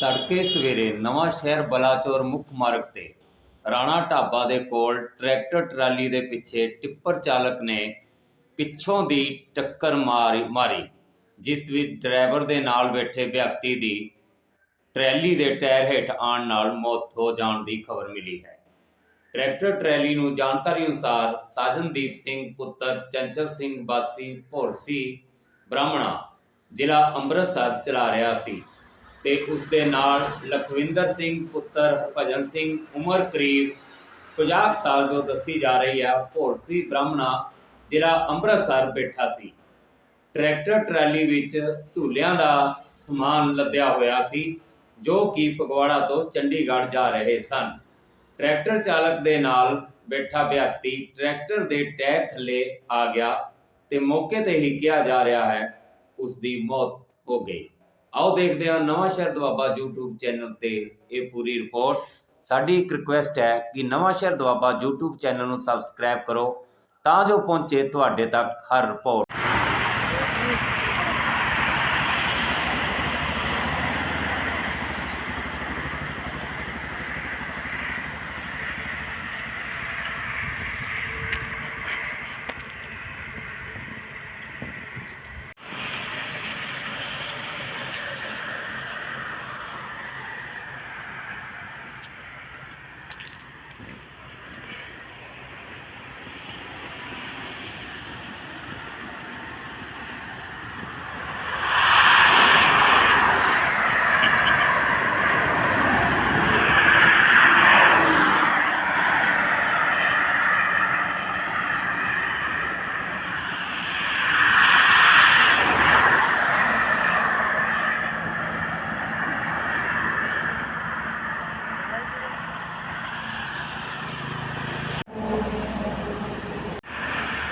ਤੜਕੇ ਸਵੇਰੇ ਨਵਾਂ ਸ਼ਹਿਰ ਬਲਾਚੌਰ ਮੁੱਖ ਮਾਰਗ ਤੇ ਰਾਣਾ ਢਾਬਾ ਦੇ ਕੋਲ ਟਰੈਕਟਰ ਟਰਾਲੀ ਦੇ ਪਿੱਛੇ ਟਿੱਪਰ ਚਾਲਕ ਨੇ ਪਿੱਛੋਂ ਦੀ ਟੱਕਰ ਮਾਰੀ ਮਾਰੀ, ਜਿਸ ਵਿੱਚ ਡਰਾਈਵਰ ਦੇ ਨਾਲ ਬੈਠੇ ਵਿਅਕਤੀ ਦੀ ਟਰੈਲੀ ਦੇ ਟਾਇਰ ਹੇਠ ਆਉਣ ਨਾਲ ਮੌਤ ਹੋ ਜਾਣ ਦੀ ਖਬਰ ਮਿਲੀ ਹੈ। ਟਰੈਕਟਰ ਟਰੈਲੀ ਨੂੰ ਜਾਣਕਾਰੀ ਅਨੁਸਾਰ ਸਾਜਨਦੀਪ ਸਿੰਘ, ਪੁੱਤਰ ਚੰਚਲ ਸਿੰਘ ਬਾਸੀ ਭੋਰਸੀ, ਬ੍ਰਾਹਮਣਾ ਜ਼ਿਲ੍ਹਾ ਅੰਮ੍ਰਿਤਸਰ ਚਲਾ ਰਿਹਾ ਸੀ। ਤੇ ਉਸ ਦੇ ਨਾਲ ਲਖਵਿੰਦਰ ਸਿੰਘ ਪੁੱਤਰ ਹਰਭਜਨ ਸਿੰਘ ਉਮਰ ਕਰੀਬ 50 ਕੁ ਸਾਲ ਤੋਂ ਦੱਸੀ ਜਾ ਰਹੀ ਹੈ ਭੋਰਸੀ ਬ੍ਰਾਹਮਣਾ ਜ਼ਿਲ੍ਹਾ ਅੰਮ੍ਰਿਤਸਰ ਬੈਠਾ ਸੀ। ਟਰੈਕਟਰ ਟਰਾਲੀ ਵਿੱਚ ਝੂਲਿਆਂ ਦਾ ਸਮਾਨ ਲੱਦਿਆ ਹੋਇਆ ਸੀ, ਜੋ ਕਿ ਫਗਵਾੜਾ ਤੋਂ ਚੰਡੀਗੜ੍ਹ ਜਾ ਰਹੇ ਸਨ। ਟਰੈਕਟਰ ਚਾਲਕ ਦੇ ਨਾਲ ਬੈਠਾ ਵਿਅਕਤੀ ਟਰੈਕਟਰ ਦੇ ਟਾਇਰ ਥੱਲੇ ਆ ਗਿਆ ਤੇ ਮੌਕੇ ਤੇ ਹੀ ਕਿਹਾ ਜਾ ਰਿਹਾ ਹੈ ਉਸ ਦੀ ਮੌਤ ਹੋ ਗਈ। ਆਓ ਦੇਖਦੇ ਹਾਂ ਨਵਾਂ ਸ਼ਹਿਰ ਦੁਆਬਾ YouTube ਚੈਨਲ ਤੇ ਇਹ ਪੂਰੀ ਰਿਪੋਰਟ ਸਾਡੀ ਇੱਕ ਰਿਕੁਐਸਟ ਹੈ ਕਿ ਨਵਾਂ ਸ਼ਹਿਰ ਦੁਆਬਾ YouTube ਚੈਨਲ ਨੂੰ ਸਬਸਕ੍ਰਾਈਬ ਕਰੋ ਤਾਂ ਜੋ ਪਹੁੰਚੇ ਤੁਹਾਡੇ ਤੱਕ ਹਰ ਰਿਪੋਰਟ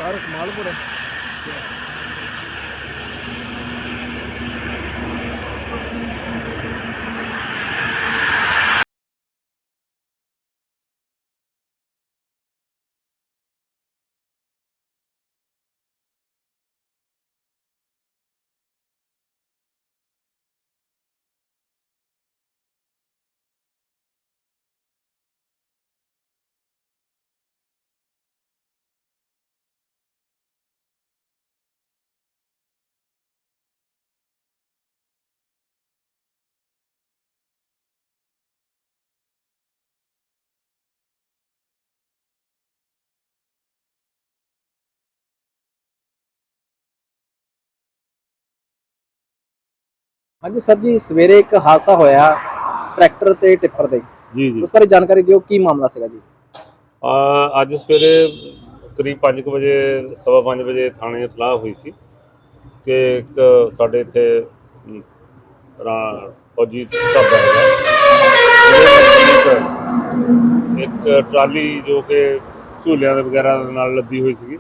ਕਾਰ ਕਮਾਲਪੁਰ ਹੈ। ਹਾਂਜੀ ਸਰ ਜੀ ਸਵੇਰੇ ਇੱਕ ਹਾਦਸਾ ਹੋਇਆ ਟਰੈਕਟਰ ਤੇ ਟਿੱਪਰ ਦੇ ਜੀ ਜੀ। ਉਸ ਬਾਰੇ ਜਾਣਕਾਰੀ ਦਿਓ ਕੀ ਮਾਮਲਾ ਸੀਗਾ ਜੀ? ਆ ਅੱਜ ਸਵੇਰੇ ਕਰੀਬ 5 ਵਜੇ ਸਵਾ ਪੰਜ ਵਜੇ ਥਾਣੇ ਇਤਲਾਹ ਹੋਈ ਸੀ ਕਿ ਇੱਕ ਸਾਡੇ ਇੱਥੇ ਅਮ, ਰਾ ਫੌਜੀ ਢਾਬਾ ਹੈਗਾ। ਉਹਦੇ ਨਜ਼ਦੀਕ ਇੱਕ ਟਰਾਲੀ ਜੋ ਕਿ ਝੂਲਿਆਂ ਦੇ ਵਗੈਰਾ ਦੇ ਨਾਲ ਲੱਦੀ ਹੋਈ ਸੀਗੀ।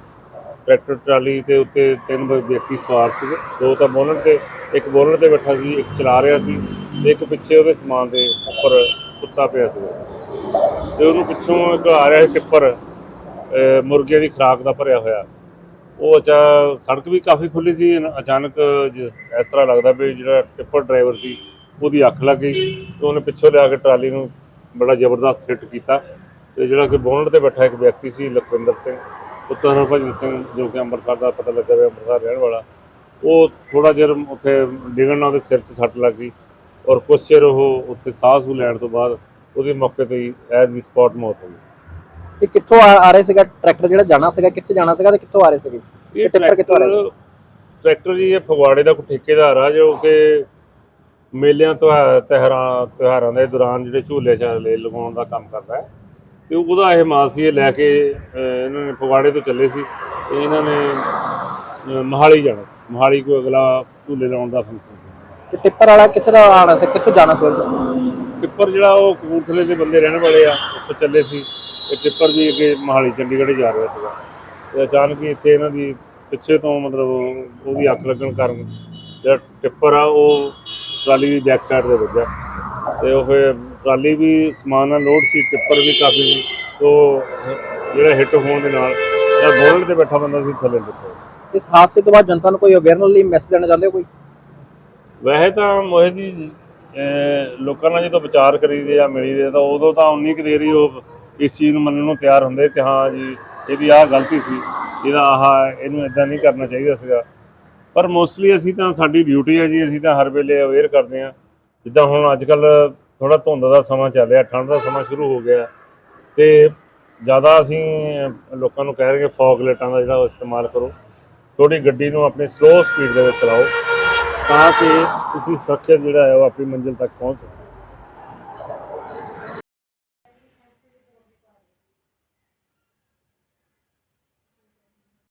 ਟਰੈਕਟਰ ਟਰਾਲੀ ਦੇ ਉੱਤੇ ਤਿੰਨ ਵਿਅਕਤੀ ਸਵਾਰ ਸੀਗੇ। ਦੋ ਤਾਂ ਬੋਲਣ ਤੇ, ਇੱਕ ਬੋਲਣ ਤੇ ਬੈਠਾ ਸੀ, ਇੱਕ ਚਲਾ ਰਿਹਾ ਸੀ ਤੇ ਇੱਕ ਪਿੱਛੇ ਉਹਦੇ ਸਮਾਨ ਦੇ ਉੱਪਰ ਸੁੱਤਾ ਪਿਆ ਸੀ ਤੇ ਉਹਨੂੰ ਪਿੱਛੋਂ ਇੱਕ ਆ ਰਿਹਾ ਸੀ ਟਿੱਪਰ, ਅਹ ਮੁਰਗੀਆਂ ਦੀ ਖੁਰਾਕ ਦਾ ਭਰਿਆ ਹੋਇਆ। ਉਹ ਅਚਾ ਸੜਕ ਵੀ ਕਾਫੀ ਖੁੱਲੀ ਸੀ ਅਚਾਨਕ ਜਿਸ- ਇਸ ਤਰ੍ਹਾਂ ਲੱਗਦਾ ਵੀ ਜਿਹੜਾ ਟਿੱਪਰ ਡਰਾਈਵਰ ਸੀ, ਉਹਦੀ ਅੱਖ ਲੱਗ ਗਈ ਤੇ ਉਹਨੇ ਪਿੱਛੋਂ ਲਿਆ ਕੇ ਟਰਾਲੀ ਨੂੰ ਬੜਾ ਜ਼ਬਰਦਸਤ ਹਿੱਟ ਕੀਤਾ। ਤੇ ਜਿਹੜਾ ਕਿ ਬੋਨਟ ਤੇ ਬੈਠਾ ਇੱਕ ਵਿਅਕਤੀ ਸੀ, ਲਖਵਿੰਦਰ ਸਿੰਘ। ਪੁੱਤਰ ਹਰਭਜਨ ਸਿੰਘ ਜੋ ਕਿ ਅੰਮ੍ਰਿਤਸਰ ਦਾ ਪਤਾ ਲੱਗਾ ਹੋਇਆ ਅੰਮ੍ਰਿਤਸਰ ਰਹਿਣ ਵਾਲਾ ਉਹ ਥੋੜਾ ਜਿਹਾ ਉੱਥੇ ਡਿੱਗਣ ਨਾਲ ਉਹਦੇ ਸਿਰ 'ਚ ਸੱਟ ਲੱਗ ਗਈ ਔਰ ਕੁਛ ਚਿਰ ਉਹ ਉੱਥੇ ਸਾਹ ਸੂ ਲੈਣ ਤੋਂ ਬਾਅਦ ਉਹਦੀ ਮੌਕੇ ਤੇ ਹੀ ਐਜ਼ ਦੀ ਸਪੌਟ ਮੌਤ ਹੋ ਗਈ ਸੀ। ਇਹ ਕਿੱਥੋਂ ਆ ਆ ਰਿਹਾ ਸੀਗਾ? ਟਰੈਕਟਰ ਜਿਹੜਾ ਜਾਣਾ ਸੀਗਾ ਕਿੱਥੇ ਜਾਣਾ ਸੀਗਾ ਤੇ ਕਿੱਥੋਂ ਆ ਰਹੇ ਸੀਗੇ? ਇਹ ਟਿੱਪਰ ਕਿੱਥੋਂ ਆ ਰਿਹਾ ਸੀ ਟਰੈਕਟਰ ਜੀ ਇਹ ਫਗਵਾੜੇ ਦਾ ਕੋਈ ਠੇਕੇਦਾਰ ਆ ਜੋ ਕਿ ਮੇਲਿਆਂ ਤੋਂ ਤਿਉਹਾਰਾਂ ਤਿਉਹਾਰਾਂ ਦੇ ਦੌਰਾਨ ਜਿਹੜੇ ਝੂਲੇ ਝਾਲੇ ਲਗਾਉਣ ਦਾ ਕੰਮ ਕਰਦਾ ਹੈ। ਤੇ ਉਹਦਾ ਇਹ ਮਾਲ ਸੀ ਇਹ ਲੈ ਕੇ ਇਹਨਾਂ ਨੇ ਫਗਵਾੜੇ ਤੋਂ ਚੱਲੇ ਸੀ ਤੇ ਇਹਨਾਂ ਨੇ ਮੋਹਾਲੀ ਜਾਣਾ ਸੀ। ਮੋਹਾਲੀ ਕੋਈ ਅਗਲਾ ਝੂਲੇ ਲਾਉਣ ਦਾ ਫੰਕਸ਼ਨ ਸੀ। ਤੇ ਟਿੱਪਰ ਵਾਲਾ ਕਿੱਥੇ ਦਾ ਆਣਾ ਸੀ ਕਿੱਥੋਂ ਜਾਣਾ ਸੀ? ਟਿੱਪਰ ਜਿਹੜਾ ਉਹ ਕਪੂਰਥਲੇ ਦੇ ਬੰਦੇ ਰਹਿਣ ਵਾਲੇ ਆ ਉੱਥੋਂ ਚੱਲੇ ਸੀ। ਤੇ ਟਿੱਪਰ ਜੀ ਅੱਗੇ ਮੋਹਾਲੀ ਚੰਡੀਗੜ੍ਹ ਜਾ ਰਿਹਾ ਸੀਗਾ। ਤੇ ਅਚਾਨਕ ਹੀ ਇੱਥੇ ਇਹਨਾਂ ਦੀ ਪਿੱਛੇ ਤੋਂ ਮਤਲਬ ਉਹਦੀ ਅੱਖ ਲੱਗਣ ਕਾਰਨ ਜਿਹੜਾ ਟਿੱਪਰ ਆ ਉਹ ਟਰਾਲੀ ਦੀ ਬੈਕ ਸਾਈਡ ਤੇ ਵੱਜਿਆ। ਤੇ ਉਹ ਫਿਰ ਟਰਾਲੀ ਵੀ ਸਮਾਨ ਨਾਲ ਲੋਡ ਸੀ ਟਿੱਪਰ ਵੀ ਕਾਫੀ ਸੀ ਤੋ ਜਿਹੜਾ ਹਿੱਟ ਹੋਣ ਦੇ ਨਾਲ ਜਿਹੜਾ ਬੋਲਟ ਤੇ ਬੈਠਾ ਬੰਦਾ ਸੀ ਥੱਲੇ ਡਿੱਪਿਆ ਇਸ ਹਾਦਸੇ ਤੋਂ ਬਾਅਦ ਜਨਤਾ ਨੂੰ ਕੋਈ ਅਵੇਅਰਨੈਸ ਲਈ ਮੈਸੇਜ ਦੇਣਾ ਚਾਹੁੰਦੇ ਹੋ ਕੋਈ? ਵੈਸੇ ਤਾਂ ਮੋਹਿਤ ਜੀ ਅਹ ਲੋਕਾਂ ਨਾਲ ਜਦੋਂ ਵਿਚਾਰ ਕਰੀਦੇ ਆ ਮਿਲੀਦੇ ਤਾਂ ਉਦੋਂ ਤਾਂ ਉਨੀ ਕੁ ਦੇਰ ਹੀ ਉਹ ਇਸ ਚੀਜ਼ ਨੂੰ ਮੰਨਣ ਨੂੰ ਤਿਆਰ ਹੁੰਦੇ ਕਿ ਹਾਂ ਜੀ ਇਹਦੀ ਆਹ ਗਲਤੀ ਸੀ ਇਹਦਾ ਆਹ ਇਹਨੂੰ ਇਦਾਂ ਨਹੀਂ ਕਰਨਾ ਚਾਹੀਦਾ ਸੀਗਾ। ਪਰ ਮੋਸਟਲੀ ਅਸੀਂ ਤਾਂ ਸਾਡੀ ਡਿਊਟੀ ਹੈ ਜੀ ਅਸੀਂ ਤਾਂ ਹਰ ਵੇਲੇ ਅਵੇਅਰ ਕਰਦੇ ਹਾਂ। ਜਿੱਦਾਂ ਹੁਣ ਅੱਜ ਕੱਲ ਥੋੜਾ ਧੁੰਦ ਦਾ ਸਮਾਂ ਚੱਲ ਰਿਹਾ, ਠੰਡ ਦਾ ਸਮਾਂ ਸ਼ੁਰੂ ਹੋ ਗਿਆ। ਤੇ ਜ਼ਿਆਦਾ ਅਸੀਂ ਲੋਕਾਂ ਨੂੰ ਕਹਿ ਰਹੇ ਕਿ ਫੌਗ ਲਾਈਟਾਂ ਦਾ ਜਿਹੜਾ ਉਹ ਇਸਤੇਮਾਲ ਕਰੋ। ਥੋੜੀ ਗੱਡੀ ਨੂੰ ਆਪਣੀ ਸਲੋ ਸਪੀਡ ਦੇ ਵਿੱਚ ਚਲਾਓ ਤਾਂ ਕਿ ਤੁਸੀਂ ਸੁਰੱਖਿਅਤ ਜਿਹੜਾ ਹੈ ਉਹ ਆਪਣੀ ਮੰਜ਼ਿਲ ਤੱਕ ਪਹੁੰਚ ਸਕੋ।